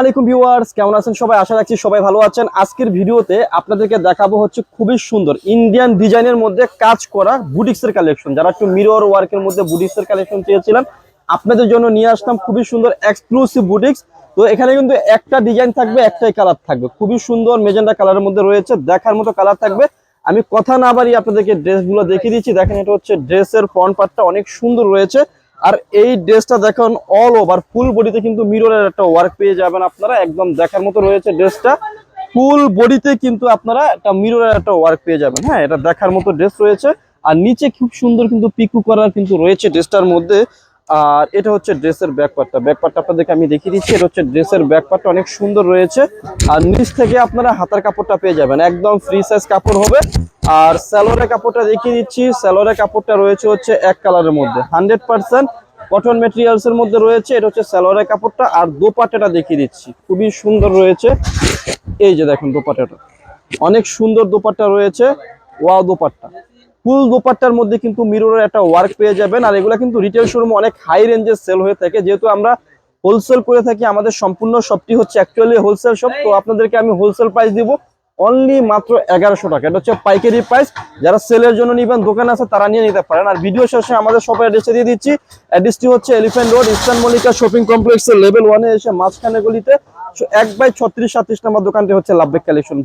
আলাইকুম ভিউয়ার্স, কেমন আছেন সবাই? আশা রাখছি সবাই ভালো আছেন। আজকের ভিডিওতে আপনাদেরকে দেখাবো হচ্ছে খুবই সুন্দর ইন্ডিয়ান ডিজাইনের মধ্যে কাজ করা বুটিক্সের কালেকশন যারা একটু মিরর ওয়ার্কের মধ্যে বুটিক্সের কালেকশন চেয়েছিলেন, আপনাদের জন্য নিয়ে আসলাম খুবই সুন্দর এক্সক্লুসিভ বুটিক্স। তো এখানে কিন্তু একটা ডিজাইন থাকবে, একটাই কালার থাকবে। খুবই সুন্দর মেজেন্ডা কালারের মধ্যে রয়েছে, দেখার মতো কালার থাকবে। আমি কথা না বাড়িয়ে আপনাদেরকে ড্রেসগুলো দেখিয়ে দিচ্ছি। দেখেন এটা হচ্ছে ড্রেসের ফ্রন্ট পার্টটা অনেক সুন্দর রয়েছে। আর এই ড্রেসটা দেখুন অল ওভার ফুল বডিতে কিন্তু মিররের একটা ওয়ার্ক পেয়ে যাবেন আপনারা। একদম দেখার মতো রয়েছে ড্রেসটা। ফুল বডিতে কিন্তু আপনারা একটা মিররের একটা ওয়ার্ক পেয়ে যাবেন। হ্যাঁ এটা দেখার মতো ড্রেস রয়েছে। আর নিচে খুব সুন্দর কিন্তু পিকু করার কিন্তু রয়েছে ড্রেসটার মধ্যে। আর এটা হচ্ছে ড্রেসের ব্যাক পার্টটা ব্যাক পার্টটা আপনাদেরকে আমি দেখিয়ে দিচ্ছি। এটা হচ্ছে ড্রেসের ব্যাক পার্টটা অনেক সুন্দর রয়েছে। আর নিচ থেকে আপনারা হাতার কাপড়টা পেয়ে যাবেন। একদম ফ্রি সাইজ কাপড় হবে। আর স্যালোয়ারের কাপড়টা দেখিয়ে দিচ্ছি। স্যালোয়ারের কাপড়টা রয়েছে হচ্ছে এক কালারের মধ্যে। হান্ড্রেড পার্সেন্ট কটন মেটেরিয়ালস এর মধ্যে রয়েছে। এটা হচ্ছে স্যালোয়ারের কাপড়টা। আর দোপাট্টাটা দেখিয়ে দিচ্ছি। খুবই সুন্দর রয়েছে। এই যে দেখুন দোপাট্টাটা। অনেক সুন্দর দোপাট্টা রয়েছে। ওয়াও দোপাট্টা। ফুল দোপাট্টার মধ্যে কিন্তু মিররের একটা ওয়ার্ক পেয়ে যাবেন। আর এগুলো কিন্তু রিটেল শোরুমে অনেক হাই রেঞ্জের সেল হয়ে থাকে। যেহেতু আমরা হোলসেল করে থাকি, আমাদের সম্পূর্ণ শপটি হচ্ছে অ্যাকচুয়ালি হোলসেল শপ তো আপনাদেরকে আমি হোলসেল প্রাইস দিব অনলি মাত্র এগারোশো টাকা। এটা হচ্ছে পাইকারি প্রাইস যারা সেলের জন্য নিবেন, দোকান আছে, তারা নিয়ে নিতে পারেন। আর ভিডিও শেষে আমাদের শপের অ্যাড্রেসে দিয়ে দিচ্ছি। অ্যাড্রেসটি হচ্ছে elephant road eastern Mallika shopping কমপ্লেক্সের লেভেল ওয়ানে এসে মাঝখানে গলিতে এক বাই ছত্রিশ সাতত্রিশ নম্বর দোকানটি হচ্ছে লাভবেক কালেকশন